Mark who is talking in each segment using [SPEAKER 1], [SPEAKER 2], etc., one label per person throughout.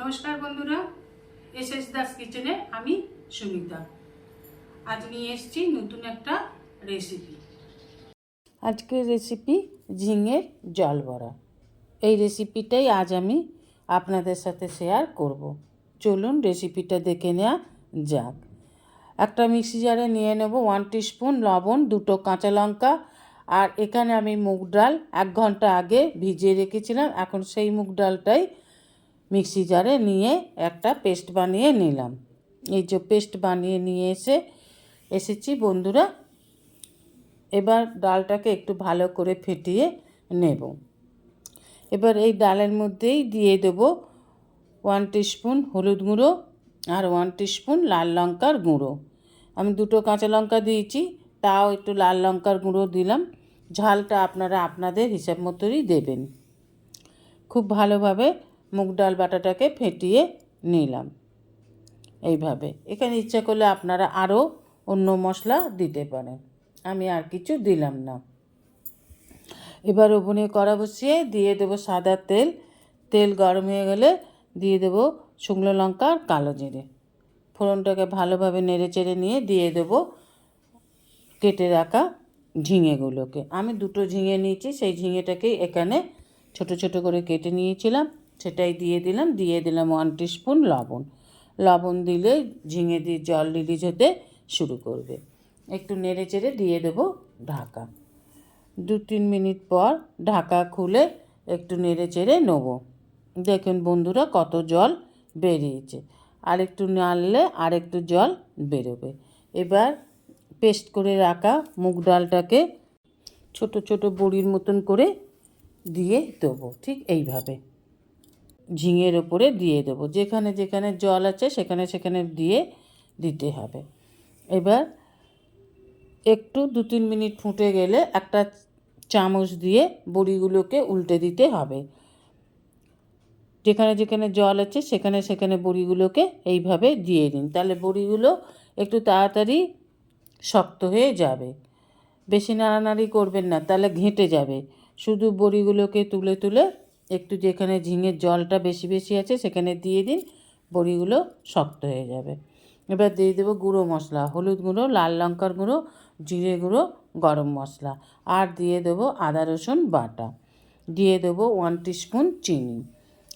[SPEAKER 1] নমস্কার বন্ধুরা S S Das কিচেনে আমি সুমিতা। আজ নিয়ে এসেছি নতুন একটা রেসিপি
[SPEAKER 2] আজকের রেসিপি ঝিঙের জল বড়া। এই রেসিপিটাই আজ আমি আপনাদের সাথে শেয়ার করব। চলুন রেসিপিটা দেখে নেওয়া যাক। একটা মিক্সি জারে নিয়ে নেব ওয়ান স্পুন লবণ, দুটো কাঁচা লঙ্কা, আর এখানে আমি মুগ ডাল এক ঘণ্টা আগে ভিজিয়ে রেখেছিলাম। এখন সেই মুগ ডালটাই মিক্সি জারে নিয়ে একটা পেস্ট বানিয়ে নিলাম। এই যে পেস্ট বানিয়ে নিয়ে এসে এসেছি বন্ধুরা। এবার ডালটাকে একটু ভালো করে ফেটিয়ে নেব। এবার এই ডালের মধ্যেই দিয়ে দেব ওয়ান স্পুন হলুদ গুঁড়ো আর ওয়ান স্পুন লাল লঙ্কার গুঁড়ো। আমি দুটো কাঁচা লঙ্কা দিয়েছি, তাও একটু লাল লঙ্কার গুঁড়ো দিলাম। ঝালটা আপনারা আপনাদের হিসাব মতোই দেবেন। খুব ভালোভাবে মুগ ডাল বাটাটাকে ফেটিয়ে নিলাম। এইভাবে। এখানে ইচ্ছা করলে আপনারা আরও অন্য মশলা দিতে পারেন। আমি আর কিছু দিলাম না। এবার ওভেনে কড়া বসিয়ে দিয়ে দেবো সাদা তেল। তেল গরম হয়ে গেলে দিয়ে দেবো শুকনো লঙ্কা আর কালো জিরে। ফোড়নটাকে ভালোভাবে নেড়ে চেড়ে নিয়ে দিয়ে দেবো কেটে রাখা ঝিঙেগুলোকে। আমি দুটো ঝিঙে নিয়েছি, সেই ঝিঙেটাকেই এখানে ছোট ছোট করে কেটে নিয়েছিলাম। সেটাই দিয়ে দিলাম দিয়ে দিলাম ওয়ান স্পুন লবণ। লবণ দিলে ঝিঙে দিয়ে জল রিলিজ হতে শুরু করবে। একটু নেড়ে চেড়ে দিয়ে দেবো ঢাকা। দু তিন মিনিট পর ঢাকা খুলে একটু নেড়ে চেড়ে নেব। দেখুন বন্ধুরা কত জল বেরিয়েছে। আর একটু নাড়লে আর একটু জল বেরোবে। এবার পেস্ট করে রাখা মুগ ডালটাকে ছোট ছোট বড়ির মতন করে দিয়ে দেবো, ঠিক এইভাবে। ঝিঙের ওপরে দিয়ে দেবো। যেখানে যেখানে জল আছে সেখানে সেখানে দিয়ে দিতে হবে। এবার একটু দু তিন মিনিট ফুটে গেলে একটা চামচ দিয়ে বড়িগুলোকে উল্টে দিতে হবে। যেখানে যেখানে জল আছে সেখানে সেখানে বড়িগুলোকে এইভাবে দিয়ে দিন। তাহলে বড়িগুলো একটু তাড়াতাড়ি শক্ত হয়ে যাবে। বেশি নাড়ানাড়ি করবেন না, তাহলে ঘেঁটে যাবে। শুধু বড়িগুলোকে তুলে তুলে একটু যেখানে ঝিঙের জলটা বেশি বেশি আছে সেখানে দিয়ে দিন, বড়িগুলো শক্ত হয়ে যাবে। এবার দিয়ে দেবো গুঁড়ো মশলা, হলুদ গুঁড়ো, লাল লঙ্কার গুঁড়ো, জিরে গুঁড়ো, গরম মশলা, আর দিয়ে দেবো আদা, রসুন বাটা। দিয়ে দেবো ওয়ান স্পুন চিনি।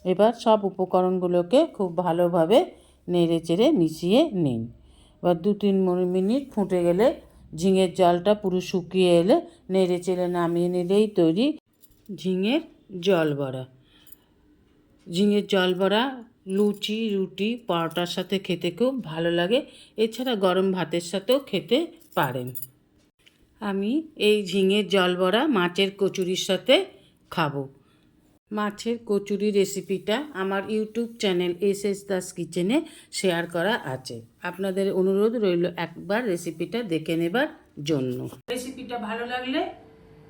[SPEAKER 2] এবার সব উপকরণগুলোকে খুব ভালোভাবে নেড়ে চেড়ে মিশিয়ে নিন। এবার দু, তিন মিনিট ফুটে গেলে ঝিঙের জলটা পুরো শুকিয়ে এলে নেড়ে চেড়ে নামিয়ে নিলেই তৈরি ঝিঙের জল বড়া। ঝিঙের জল বড়া, লুচি, রুটি, পরোটার সাথে খেতে খুব ভালো লাগে। এছাড়া গরম ভাতের সাথেও খেতে পারেন। আমি এই ঝিঙের জল বড়া মাছের কচুরির সাথে খাব। মাছের কচুরি রেসিপিটা আমার YouTube channel S S Das কিচেনে শেয়ার করা আছে। আপনাদের অনুরোধ রইল একবার রেসিপিটা দেখে নেবার জন্য।
[SPEAKER 1] রেসিপিটা ভালো লাগলে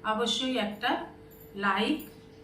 [SPEAKER 1] অবশ্যই একটা লাইক